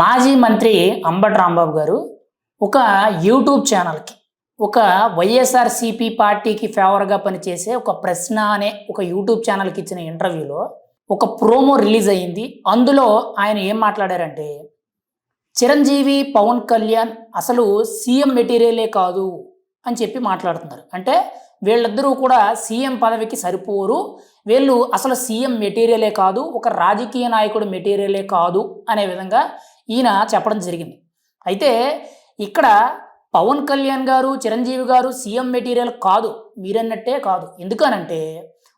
మాజీ మంత్రి అంబటి రాంబాబు గారు ఒక యూట్యూబ్ ఛానల్కి ఒక వైఎస్ఆర్సిపి పార్టీకి ఫేవర్గా పనిచేసే ఒక ప్రశ్న అనే ఒక యూట్యూబ్ ఛానల్కి ఇచ్చిన ఇంటర్వ్యూలో ఒక ప్రోమో రిలీజ్ అయ్యింది. అందులో ఆయన ఏం మాట్లాడారంటే చిరంజీవి పవన్ కళ్యాణ్ అసలు సీఎం మెటీరియలే కాదు అని చెప్పి మాట్లాడుతున్నారు. అంటే వీళ్ళిద్దరూ కూడా సీఎం పదవికి సరిపోరు. వీళ్ళు అసలు సీఎం మెటీరియలే కాదు ఒక రాజకీయ నాయకుడు మెటీరియలే కాదు అనే విధంగా ఈయన చెప్పడం జరిగింది. అయితే ఇక్కడ పవన్ కళ్యాణ్ గారు చిరంజీవి గారు సీఎం మెటీరియల్ కాదు మీరన్నట్టే కాదు. ఎందుకనంటే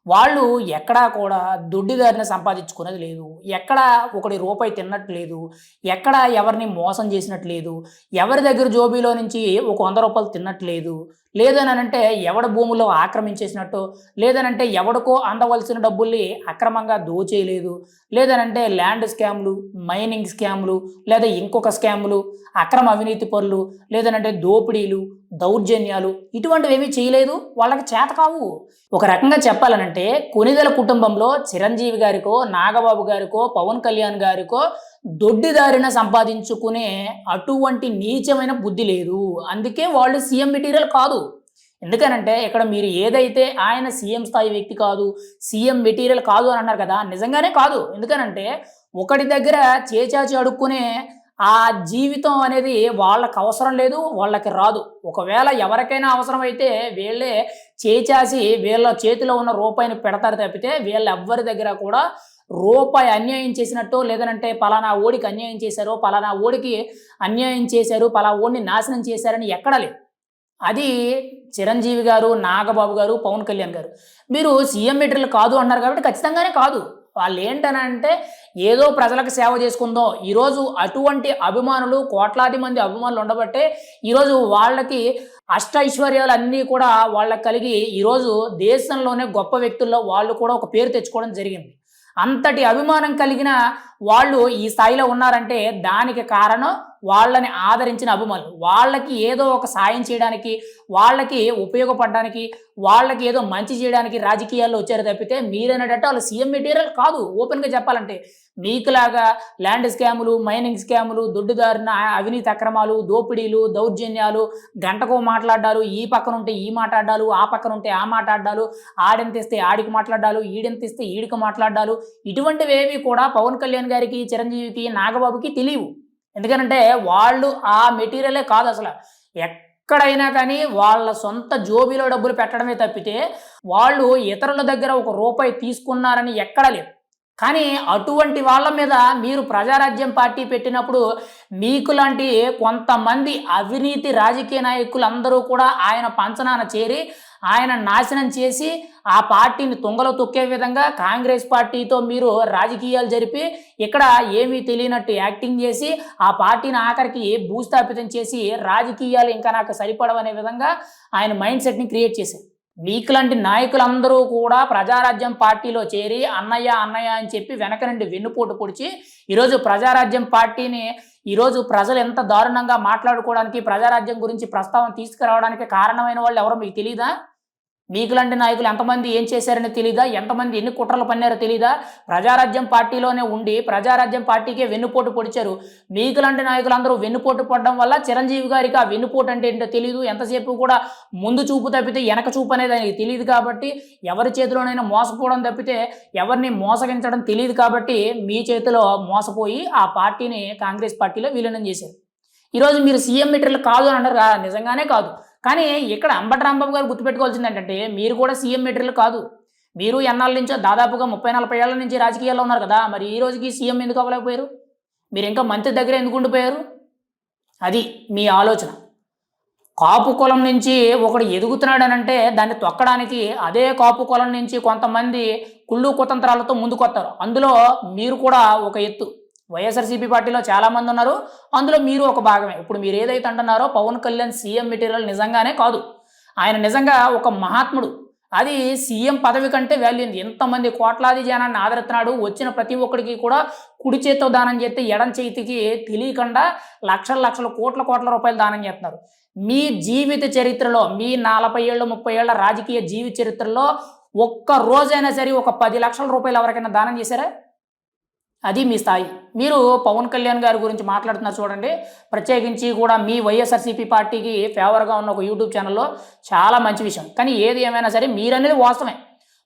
వాళ్ళు ఎక్కడా కూడా దొడ్డిదారిని సంపాదించుకునేది లేదు. ఎక్కడా ఒకటి రూపాయి తిన్నట్టు లేదు ఎక్కడా ఎవరిని మోసం చేసినట్టు లేదు ఎవరి దగ్గర జోబీలో నుంచి ఒక వంద రూపాయలు తిన్నట్టు లేదు లేదనంటే ఎవడ భూముల్లో ఆక్రమించేసినట్టు? లేదనంటే ఎవడికో అందవలసిన డబ్బుల్ని అక్రమంగా దోచేయలేదు? లేదనంటే ల్యాండ్ స్కామ్లు మైనింగ్ స్కామ్లు లేదా ఇంకొక స్కామ్లు అక్రమ అవినీతి పనులు లేదనంటే దోపిడీలు దౌర్జన్యాలు ఇటువంటివి ఏమీ చేయలేదు? వాళ్ళకి చేత కావు. ఒక రకంగా చెప్పాలనంటే కొనిదల కుటుంబంలో చిరంజీవి గారికో నాగబాబు గారికో పవన్ కళ్యాణ్ గారికో దొడ్డిదారిన సంపాదించుకునే అటువంటి నీచమైన బుద్ధి లేదు. అందుకే వాళ్ళు సీఎం మెటీరియల్ కాదు. ఎందుకనంటే ఇక్కడ మీరు ఏదైతే ఆయన సీఎం స్థాయి వ్యక్తి కాదు సీఎం మెటీరియల్ కాదు అని అన్నారు కదా నిజంగానే కాదు. ఎందుకనంటే ఒకటి దగ్గర చేచాచి అడుక్కునే ఆ జీవితం అనేది వాళ్ళకి అవసరం లేదు వాళ్ళకి రాదు. ఒకవేళ ఎవరికైనా అవసరమైతే వీళ్ళే చేచాసి వీళ్ళ చేతిలో ఉన్న రూపాయిని పెడతారు తప్పితే వీళ్ళ ఎవ్వరి దగ్గర కూడా రూపాయి అన్యాయం చేసినట్టో లేదనంటే పలానా ఓడికి అన్యాయం చేశారో పలానా ఓడికి అన్యాయం చేశారు పలా ఓడిని నాశనం చేశారని ఎక్కడ లేదు. అది చిరంజీవి గారు నాగబాబు గారు పవన్ కళ్యాణ్ గారు. మీరు సీఎం మెటీరియల్ కాదు అన్నారు కాబట్టి ఖచ్చితంగానే కాదు. వాళ్ళు ఏంటనంటే ఏదో ప్రజలకు సేవ చేసుకుందో ఈరోజు అటువంటి అభిమానులు కోట్లాది మంది అభిమానులు ఉండబట్టే ఈరోజు వాళ్ళకి అష్ట ఐశ్వర్యాలు అన్నీ కూడా వాళ్ళకి కలిగి ఈరోజు దేశంలోనే గొప్ప వ్యక్తుల్లో వాళ్ళు కూడా ఒక పేరు తెచ్చుకోవడం జరిగింది. అంతటి అభిమానం కలిగిన వాళ్ళు ఈ స్థాయిలో ఉన్నారంటే దానికి కారణం వాళ్ళని ఆదరించిన అభిమానులు. వాళ్ళకి ఏదో ఒక సాయం చేయడానికి వాళ్ళకి ఉపయోగపడడానికి వాళ్ళకి ఏదో మంచి చేయడానికి రాజకీయాల్లో వచ్చారు తప్పితే మీరనేటట్టు వాళ్ళు సీఎం మెటీరియల్ కాదు. ఓపెన్గా చెప్పాలంటే మీకులాగా ల్యాండ్ స్కాములు మైనింగ్ స్కాములు దొడ్డుదారిన అవినీతి అక్రమాలు దోపిడీలు దౌర్జన్యాలు గంటకో మాట్లాడాలు ఈ పక్కన ఉంటే ఈ మాట్లాడాలు ఆ పక్కన ఉంటే ఆ మాట్లాడాలు ఆడెంతిస్తే ఆడికి మాట్లాడాలు ఈడెంతిస్తే ఈడికి మాట్లాడాలు ఇటువంటివేవి కూడా పవన్ కళ్యాణ్ గారికి చిరంజీవికి నాగబాబుకి తెలియవు. ఎందుకనంటే వాళ్ళు ఆ మెటీరియలే కాదు అసలు. ఎక్కడైనా కానీ వాళ్ళ సొంత జోబీలో డబ్బులు పెట్టడమే తప్పితే వాళ్ళు ఇతరుల దగ్గర ఒక రూపాయి తీసుకున్నారని ఎక్కడ లేదు. కానీ అటువంటి వాళ్ళ మీద మీరు ప్రజారాజ్యం పార్టీ పెట్టినప్పుడు మీకు లాంటి కొంతమంది అవినీతి రాజకీయ నాయకులందరూ కూడా ఆయన పంచనాన చేరి ఆయన నాశనం చేసి ఆ పార్టీని తుంగలో తొక్కే విధంగా కాంగ్రెస్ పార్టీతో మీరు రాజకీయాలు జరిపి ఇక్కడ ఏమీ తెలియనట్టు యాక్టింగ్ చేసి ఆ పార్టీని ఆఖరికి భూస్థాపితం చేసి రాజకీయాలు ఇంకా నాకు సరిపడవనే విధంగా ఆయన మైండ్ సెట్ని క్రియేట్ చేశారు. మీకులాంటి నాయకులందరూ కూడా ప్రజారాజ్యం పార్టీలో చేరి అన్నయ్య అన్నయ్య అని చెప్పి వెనక నుండి వెన్నుపోటు పొడిచి ఈరోజు ప్రజారాజ్యం పార్టీని ఈరోజు ప్రజలు ఎంత దారుణంగా మాట్లాడుకోవడానికి ప్రజారాజ్యం గురించి ప్రస్తావన తీసుకురావడానికి కారణమైన వాళ్ళు ఎవరో మీకు తెలియదా మీకులాంటి నాయకులు ఎంతమంది ఏం చేశారని తెలీదా? ఎంతమంది ఎన్ని కుట్రలు పన్నారో తెలీదా? ప్రజారాజ్యం పార్టీలోనే ఉండి ప్రజారాజ్యం పార్టీకే వెన్నుపోటు పొడిచారు. మీకులాంటి నాయకులు అందరూ వెన్నుపోటు పడడం వల్ల చిరంజీవి గారికి ఆ వెన్నుపోటు అంటే ఏంటో తెలియదు ఎంతసేపు కూడా ముందు చూపు తప్పితే వెనక చూపు అనేది ఆయనకి తెలియదు కాబట్టి ఎవరి చేతిలోనైనా మోసపోవడం తప్పితే ఎవరిని మోసగించడం తెలియదు కాబట్టి మీ చేతిలో మోసపోయి ఆ పార్టీని కాంగ్రెస్ పార్టీలో విలీనం చేశారు. ఈరోజు మీరు సీఎం మెటీరియల్ కాదు అని అంటారు నిజంగానే కాదు. కానీ ఇక్కడ అంబటి రాంబాబు గారు గుర్తుపెట్టుకోవాల్సింది ఏంటంటే మీరు కూడా సీఎం మెటీరియల్ కాదు. మీరు ఎన్నాళ్ళ నుంచో దాదాపుగా ముప్పై నలభై ఏళ్ళ నుంచి రాజకీయాల్లో ఉన్నారు కదా మరి ఈ రోజుకి సీఎం ఎందుకు అవ్వలేకపోయారు? మీరు ఇంకా మంత్రి దగ్గర ఎందుకు ఉండిపోయారు? అది మీ ఆలోచన. కాపు కులం నుంచి ఒకడు ఎదుగుతున్నాడనంటే దాన్ని తొక్కడానికి అదే కాపు కులం నుంచి కొంతమంది కుళ్ళు కుతంత్రాలతో ముందుకొస్తారు అందులో మీరు కూడా ఒక ఎత్తు. వైఎస్ఆర్సీపీ పార్టీలో చాలామంది ఉన్నారు. అందులో మీరు ఒక భాగమే. ఇప్పుడు మీరు ఏదైతే అంటున్నారో పవన్ కళ్యాణ్ సీఎం మెటీరియల్ నిజంగానే కాదు. ఆయన నిజంగా ఒక మహాత్ముడు. అది సీఎం పదవి కంటే వాల్యూ ఉంది. ఎంతమంది కోట్లాది జనాన్ని ఆదరిస్తున్నాడు. వచ్చిన ప్రతి ఒక్కడికి కూడా కుడి చేత్తో దానం చేస్తే ఎడం చేతికి తెలియకుండా లక్షల లక్షల కోట్ల కోట్ల రూపాయలు దానం చేస్తున్నారు. మీ జీవిత చరిత్రలో మీ నలభై ఏళ్ళు ముప్పై ఏళ్ళ రాజకీయ జీవిత చరిత్రలో ఒక్క రోజైనా సరే ఒక పది లక్షల రూపాయలు ఎవరికైనా దానం చేశారా? అది మీ స్థాయి. మీరు పవన్ కళ్యాణ్ గారి గురించి మాట్లాడుతున్నారు చూడండి. ప్రత్యేకించి కూడా మీ వైఎస్ఆర్సీపీ పార్టీకి ఫేవర్గా ఉన్న ఒక యూట్యూబ్ ఛానల్లో చాలా మంచి విషయం. కానీ ఏది ఏమైనా సరే మీరనేది వాస్తవమే.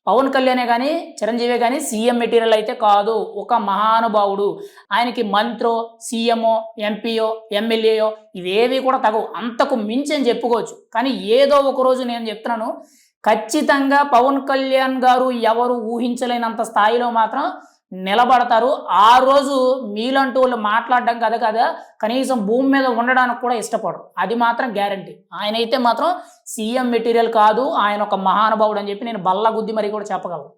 పవన్ కళ్యాణే కానీ చిరంజీవి కానీ సీఎం మెటీరియల్ అయితే కాదు. ఒక మహానుభావుడు. ఆయనకి మంత్రో సీఎంఓ ఎంపీఓ ఎమ్మెల్యేయో ఇవేవి కూడా తగవు. అంతకు మించి అని చెప్పుకోవచ్చు. కానీ ఏదో ఒక రోజు నేను చెప్తున్నాను. ఖచ్చితంగా పవన్ కళ్యాణ్ గారు ఎవరు ఊహించలేనంత స్థాయిలో మాత్రం నిలబడతారు. ఆ రోజు మీలాంటి వాళ్ళు మాట్లాడడం కదా కదా కనీసం భూమి మీద ఉండడానికి కూడా ఇష్టపడరు. అది మాత్రం గ్యారంటీ. ఆయన అయితే మాత్రం సీఎం మెటీరియల్ కాదు ఆయన ఒక మహానుభావుడు అని చెప్పి నేను బల్ల గుద్ది మరి కూడా చెప్పగలను.